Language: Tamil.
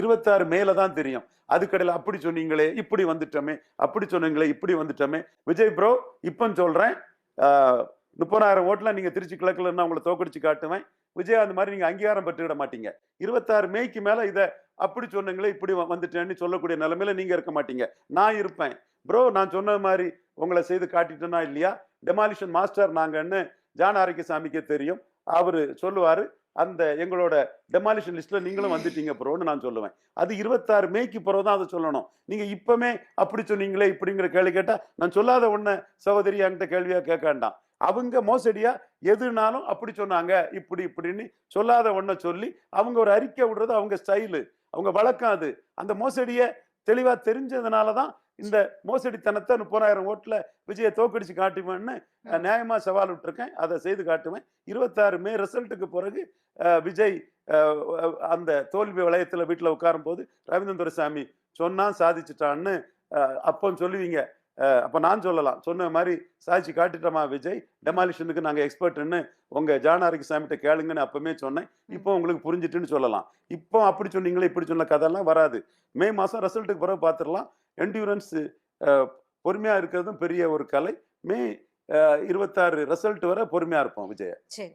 இருபத்தாறு மேலே தான் தெரியும். அதுக்கடையில் அப்படி சொன்னீங்களே இப்படி வந்துட்டோமே அப்படி சொன்னீங்களே இப்படி வந்துட்டோமே. விஜய் ப்ரோ இப்போ சொல்கிறேன் முப்பதாயிரம் ஓட்டுல நீங்கள் திருச்சி கிழக்குல இருந்து உங்களை தோக்கடிச்சு காட்டுவேன். விஜய் அந்த மாதிரி நீங்கள் அங்கீகாரம் பெற்றுவிட மாட்டீங்க. இருபத்தாறு மேய்க்கு மேலே இதை அப்படி சொன்னீங்களே இப்படி வந்துட்டேன்னு சொல்லக்கூடிய நிலமையில நீங்கள் இருக்க மாட்டீங்க. நான் இருப்பேன். ப்ரோ நான் சொன்ன மாதிரி உங்களை செய்து காட்டிட்டேனா இல்லையா? டெமாலிஷன் மாஸ்டர் நாங்கன்னு ஜான் ஆரோக்கியசாமிக்கே தெரியும். அவர் சொல்லுவார் அந்த எங்களோட டெமாலிஷன் லிஸ்ட்ல நீங்களும் வந்துட்டீங்க ப்ரோன்னு நான் சொல்லுவேன். அது இருபத்தாறு மேய்க்கு பிறகு தான் அதை சொல்லணும். நீங்க இப்பமே அப்படி சொன்னீங்களே இப்படிங்கிற கேள்வி கேட்டா நான் சொல்லாத ஒண்ணு சகோதரி என்கிட்ட கேள்வியா கேட்க வேண்டாம். அவங்க மோசடியா எதுனாலும் அப்படி சொன்னாங்க இப்படி இப்படின்னு சொல்லாத ஒன்றை சொல்லி அவங்க ஒரு அறிக்கை விடுறது அவங்க ஸ்டைலு அவங்க வழக்கம் அது. அந்த மோசடியை தெளிவா தெரிஞ்சதுனால தான் இந்த மோசடித்தனத்தை முப்பதாயிரம் ஓட்டுல விஜயை தோக்கடிச்சு காட்டுவேன்னு அஹ், நியாயமா சவால் விட்டுருக்கேன். அதை செய்து காட்டுவேன். இருபத்தாறு மே ரிசல்ட்டுக்கு பிறகு விஜய் அந்த தோல்வி வளையத்துல வீட்டுல உட்காரும் போது ரவீந்திரன் துரைசாமி சொன்னா சாதிச்சிட்டான்னு அப்போ சொல்லுவீங்க. அப்ப நான் சொல்லலாம். சொன்ன மாதிரி சாதிச்சு காட்டிட்டோமா விஜய்? டெமாலிஷனுக்கு நாங்க எக்ஸ்பர்ட்னு உங்க ஜான் ஆரோக்கியசாமிகிட்ட கேளுங்கன்னு அப்பவுமே சொன்னேன். இப்போ உங்களுக்கு புரிஞ்சிட்டுன்னு சொல்லலாம். இப்போ அப்படி சொன்னீங்களே இப்படி சொன்ன கதையெல்லாம் வராது. மே மாசம் ரிசல்ட்டுக்கு பிறகு பார்த்துடலாம் என்டியூரன்ஸ் பொறுமையா இருக்கிறதும் பெரிய ஒரு கலை. மே இருபத்தாறு ரிசல்ட் வரை பொறுமையா இருப்போம் விஜய். சரி.